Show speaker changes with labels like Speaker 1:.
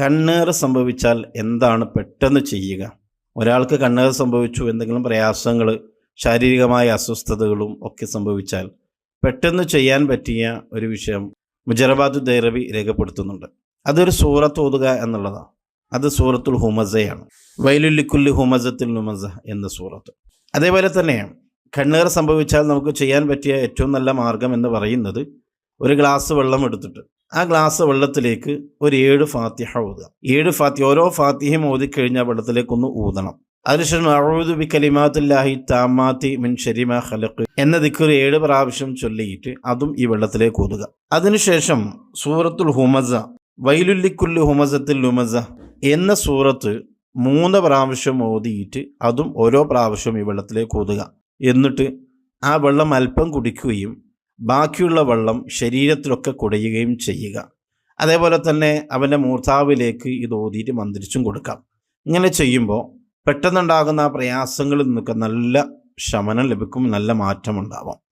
Speaker 1: കണ്ണേറ് സംഭവിച്ചാൽ എന്താണ് പെട്ടെന്ന് ചെയ്യുക? ഒരാൾക്ക് കണ്ണേറ് സംഭവിച്ചു എന്തെങ്കിലും പ്രയാസങ്ങൾ ശാരീരികമായ അസ്വസ്ഥതകളും ഒക്കെ സംഭവിച്ചാൽ പെട്ടെന്ന് ചെയ്യാൻ പറ്റിയ ഒരു വിഷയം മുജറബാദു ദൈറബി രേഖപ്പെടുത്തുന്നുണ്ട്. അതൊരു സൂറത്ത് ഓതുക എന്നുള്ളതാണ് അത് സൂറത്തുൽ ഹുമസയാണ്. വൈലുല്ലിക്കുല്ലി ഹുമസത്തുൽ ഹുമസ എന്ന സൂറത്ത്. അതേപോലെ തന്നെ കണ്ണേറ് സംഭവിച്ചാൽ നമുക്ക് ചെയ്യാൻ പറ്റിയ ഏറ്റവും നല്ല മാർഗം എന്ന് പറയുന്നത് ഒരു ഗ്ലാസ് വെള്ളം എടുത്തിട്ട് ആ ഗ്ലാസ് വെള്ളത്തിലേക്ക് ഒരു ഏഴ് ഫാത്തിഹ ഊതുക. ഏഴ് ഫാത്തി ഓരോ ഫാത്തിഹയും ഓതിക്കഴിഞ്ഞാൽ വെള്ളത്തിലേക്ക് ഒന്ന് ഊതണം. അതിനുശേഷം അഴുതു ബി കലിമാത്തുല്ലാഹി താമാത്തി മിൻ ഷരിമ ഖലഖ് എന്ന ദിക്കർ ഏഴ് പ്രാവശ്യം ചൊല്ലിയിട്ട് അതും ഈ വെള്ളത്തിലേക്ക് ഊതുക. അതിനുശേഷം സൂറത്തുൽ ഹുമസ വൈലുല്ലിക്കുല്ലു ഹുമസത്തിൽ ലുമസ എന്ന സൂറത്ത് മൂന്ന് പ്രാവശ്യം ഓതിയിട്ട് അതും ഓരോ പ്രാവശ്യം ഈ വെള്ളത്തിലേക്ക് ഊതുക. എന്നിട്ട് ആ വെള്ളം അല്പം കുടിക്കുകയും ബാക്കിയുള്ള വെള്ളം ശരീരത്തിലൊക്കെ കുടയുകയും ചെയ്യുക. അതേപോലെ തന്നെ അവന്റെ മൂർത്താവിലേക്ക് ഇത് ഓതിയിട്ട് മന്ത്രിച്ചും കൊടുക്കാം. ഇങ്ങനെ ചെയ്യുമ്പോൾ പെട്ടെന്നുണ്ടാകുന്ന പ്രയാസങ്ങളിൽ നിന്നൊക്കെ നല്ല ശമനം ലഭിക്കും നല്ല മാറ്റം ഉണ്ടാവാം.